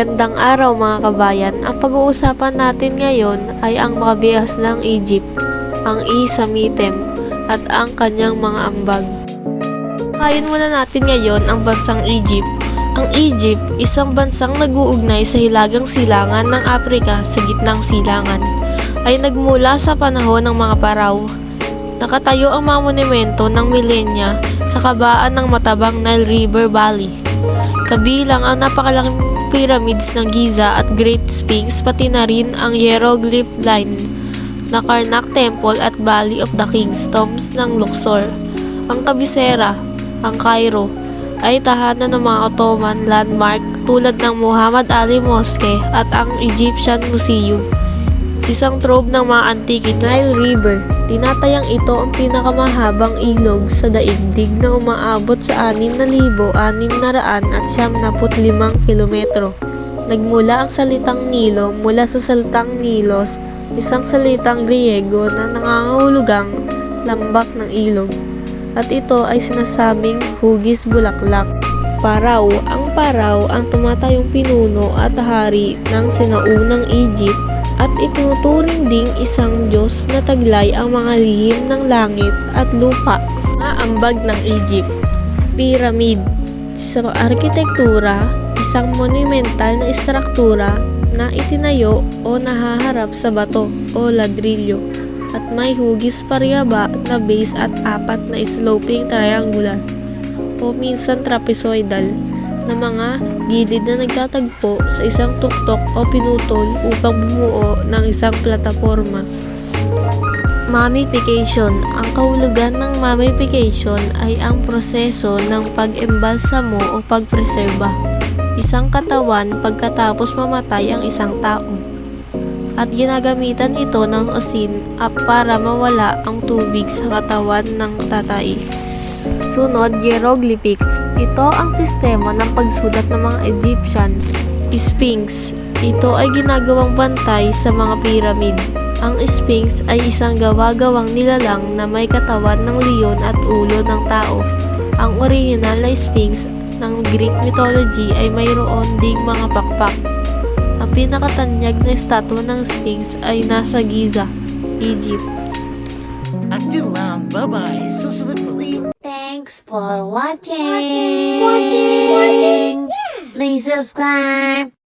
Magandang araw mga kabayan. Ang pag-uusapan natin ngayon ay ang makabihas ng Egypt, ang Isamitem, at ang kanyang mga ambag. Kayin muna natin ngayon ang bansang Egypt. Ang Egypt, isang bansang nag-uugnay sa hilagang silangan ng Afrika sa gitnang silangan, ay nagmula sa panahon ng mga paraw. Nakatayo ang mga monumento ng milenya sa kabaan ng matabang Nile River Valley. Kabilang ang napakalaking pyramids ng Giza at Great Sphinx pati na rin ang hieroglyph line na Karnak Temple at Valley of the Kings tombs ng Luxor. Ang kabisera, ang Cairo, ay tahanan ng mga Ottoman landmark tulad ng Muhammad Ali Mosque at ang Egyptian Museum. Isang trove ng mga antique Nile River. Tinatayang ito ang pinakamahabang ilog sa daigdig na umaabot sa 6,600 at 75 kilometro. Nagmula ang salitang Nilo mula sa salitang Nilos, isang salitang Griego na nangangahulugang lambak ng ilog. At ito ay sinasabing hugis bulaklak. Paraw, ang paraw ang tumatayong pinuno at hari ng sinaunang Egypt at itinuturing ding isang Diyos na taglay ang mga lihim ng langit at lupa. Mga ambag ng Egypt. Pyramid. Sa arkitektura, isang monumental na istruktura na itinayo o nahaharap sa bato o ladrilyo at may hugis paryaba na base at apat na sloping triangular o minsan trapezoidal na mga gilid na nagtatagpo sa isang tuktok o pinutol upang bumuo ng isang plataforma. Mummification. Ang kahulugan ng mummification ay ang proseso ng pag-embalsamo o pagpreserba. Isang katawan pagkatapos mamatay ang isang tao. At ginagamitan ito ng asin at para mawala ang tubig sa katawan ng tatay. Sunod, hieroglyphics. Ito ang sistema ng pagsulat ng mga Egyptian. Sphinx. Ito ay ginagawang bantay sa mga pyramid. Ang Sphinx ay isang gawa-gawang nilalang na may katawan ng leon at ulo ng tao. Ang original na Sphinx ng Greek mythology ay mayroon ding mga pakpak. Ang pinakatanyag na estatwa ng Sphinx ay nasa Giza, Egypt. Yun lang. Bye-bye. Susunod muli. Thanks for watching. Watching. Watching. Please subscribe.